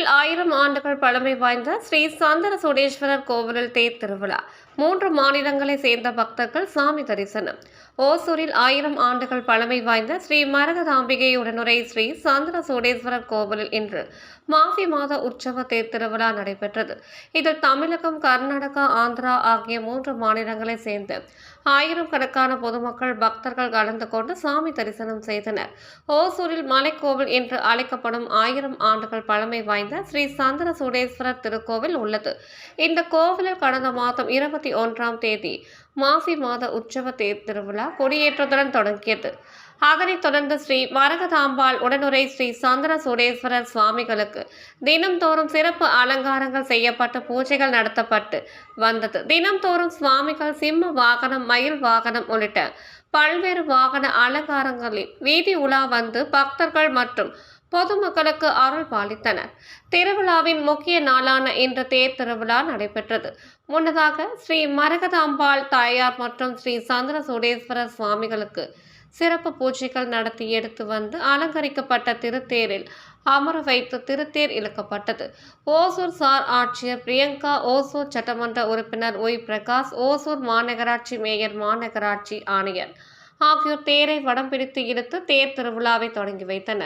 ஓசூரில் ஆயிரம் ஆண்டுகள் பழமை வாய்ந்த ஸ்ரீ சந்தன சுடேஸ்வரர் கோவிலில் தேர் திருவிழா. மூன்று மாநிலங்களை சேர்ந்த பக்தர்கள் சாமி தரிசனம். ஓசூரில் ஆயிரம் ஆண்டுகள் பழமை வாய்ந்த ஸ்ரீ மரகதாம்பிகை உடனுரை ஸ்ரீ சந்தன சோடேஸ்வரர் கோவிலில் இன்று மாசி மாத உற்சவ தேர் திருவிழா நடைபெற்றது. இதில் தமிழகம் கர்நாடகா ஆந்திரா ஆகிய மூன்று மாநிலங்களை சேர்ந்த ஆயிரம் கணக்கான பொதுமக்கள் பக்தர்கள் கலந்து கொண்டு சாமி தரிசனம் செய்தனர். ஓசூரில் மலைக்கோவில் என்று அழைக்கப்படும் ஆயிரம் ஆண்டுகள் பழமை வாய்ந்த வாய்ந்த ஸ்ரீ சந்திர சுடேஸ்வரர் திருக்கோவில் உள்ளது. இந்த கோவிலில் கடந்த மாதம் இருபத்தி ஒன்றாம் தேதி மாசி மாத உற்சவ தேர் திருவிழா கொடியேற்றத்துடன் தொடங்கியது. அதனைத் தொடர்ந்து ஸ்ரீ வரகதாம்பாள் உடனுரை ஸ்ரீ சந்திர சுடேஸ்வரர் சுவாமிகளுக்கு தினம்தோறும் சிறப்பு அலங்காரங்கள் செய்யப்பட்டு பூஜைகள் நடத்தப்பட்டு வந்தது. தினம்தோறும் சுவாமிகள் சிம்ம வாகனம் மயில் வாகனம் உள்ளிட்ட பல்வேறு வாகன அலங்காரங்களில் வீதி உலா வந்து பக்தர்கள் மற்றும் பொதுமக்களுக்கு அருள் பாலித்தனர் திருவிழாவின் முக்கிய நாளான இன்று தேர் திருவிழா நடைபெற்றது. முன்னதாக ஸ்ரீ மரகதாம்பாள் தாயார் மற்றும் ஸ்ரீ சந்திர சுடேஸ்வரர் சுவாமிகளுக்கு சிறப்பு பூஜைகள் நடத்தி எடுத்து வந்து அலங்கரிக்கப்பட்ட திருத்தேரில் அமர வைத்து திருத்தேர் இழுக்கப்பட்டது. ஓசூர் சார் ஆட்சியர் பிரியங்கா ஓசூர் சட்டமன்ற உறுப்பினர் ஒய் பிரகாஷ் ஓசூர் மாநகராட்சி மேயர் மாநகராட்சி ஆணையர் ஆகியோர் தேரை வடம் பிடித்து இழுத்து தேர் திருவிழாவை தொடங்கி வைத்தனர்.